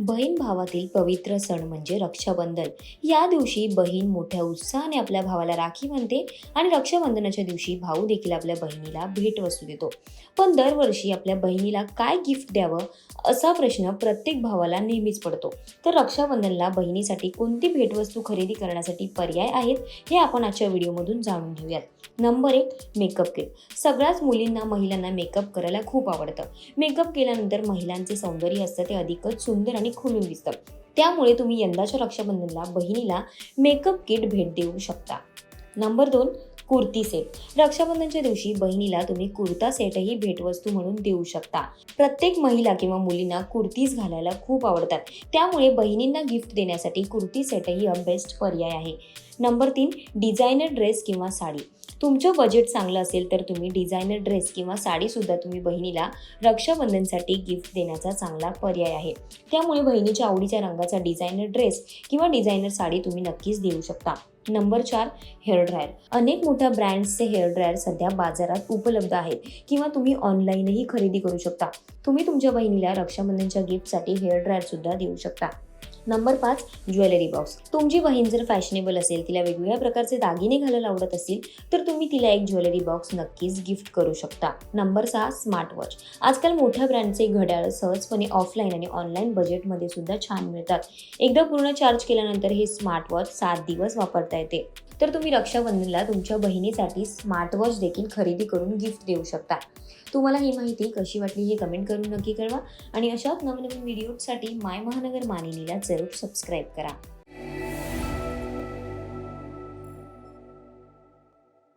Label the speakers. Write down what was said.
Speaker 1: बहीण भावातील पवित्र सण म्हणजे रक्षाबंधन. या दिवशी बहीण मोठ्या उत्साहाने आपल्या भावाला राखी बांधते आणि रक्षाबंधनाच्या दिवशी भाऊ देखील आपल्या बहिणीला भेटवस्तू देतो. पण दरवर्षी आपल्या बहिणीला काय गिफ्ट द्यावं असा प्रश्न प्रत्येक भावाला नेहमीच पडतो. तर रक्षाबंधनला बहिणीसाठी कोणती भेटवस्तू खरेदी करण्यासाठी पर्याय आहेत हे आपण आजच्या व्हिडिओमधून जाणून घेऊयात. नंबर एक मेकअप किट सगळ्याच मुलींना महिलांना मेकअप करायला खूप आवडतं. मेकअप केल्यानंतर महिलांचे सौंदर्य असतं ते अधिकच सुंदर आणि खुलून दिसतं. त्यामुळे तुम्ही यंदाच्या रक्षाबंधनला बहिणीला मेकअप किट भेट देऊ शकता. नंबर दोन कुर्ती सेट रक्षाबंधनच्या दिवशी बहिणीला तुम्ही कुर्ता सेटही भेटवस्तू म्हणून देऊ शकता. प्रत्येक महिला किंवा मुलींना कुर्तीज घालायला खूप आवडतात. त्यामुळे बहिणींना गिफ्ट देण्यासाठी कुर्ती सेटही अ बेस्ट पर्याय आहे. नंबर तीन डिझायनर ड्रेस किंवा साडी. तुमचं बजेट चांगलं असेल तर तुम्ही डिझायनर ड्रेस किंवा साडीसुद्धा तुम्ही बहिणीला रक्षाबंधनसाठी गिफ्ट देण्याचा चांगला पर्याय आहे. त्यामुळे बहिणीच्या आवडीच्या रंगाचा डिझायनर ड्रेस किंवा डिझायनर साडी तुम्ही नक्कीच देऊ शकता. नंबर चार हेअर ड्रायर अनेक मोठ्या ब्रँड्सचे हेअर ड्रायर सध्या बाजारात उपलब्ध आहेत किंवा तुम्ही ऑनलाईनही खरेदी करू शकता. तुम्ही तुमच्या बहिणीला रक्षाबंधनच्या गिफ्टसाठी हेअर ड्रायरसुद्धा देऊ शकता. नंबर पाच ज्वेलरी बॉक्स. तुमची बहीण जर फॅशनेबल असेल तिला वेगवेगळ्या प्रकारचे दागिने घालायला आवडत असतील तर तुम्ही तिला एक ज्वेलरी बॉक्स नक्कीच गिफ्ट करू शकता. नंबर सहा स्मार्ट वॉच आजकाल मोठ्या ब्रँडचे घड्याळ सहजपणे ऑफलाईन आणि ऑनलाईन बजेटमध्ये सुद्धा छान मिळतात. एकदा पूर्ण चार्ज केल्यानंतर हे स्मार्ट वॉच सात दिवस वापरता येते. तर तुम्ही रक्षाबंधनला तुमच्या बहिणीसाठी स्मार्ट वॉच देखील खरेदी करून गिफ्ट देऊ शकता. तुम्हाला ही माहिती कशी वाटली हे कमेंट करून नक्की कळवा. आणि अशाच नवनवीन व्हिडिओसाठी माय महानगर मानिनीला जरूर सबस्क्राईब करा.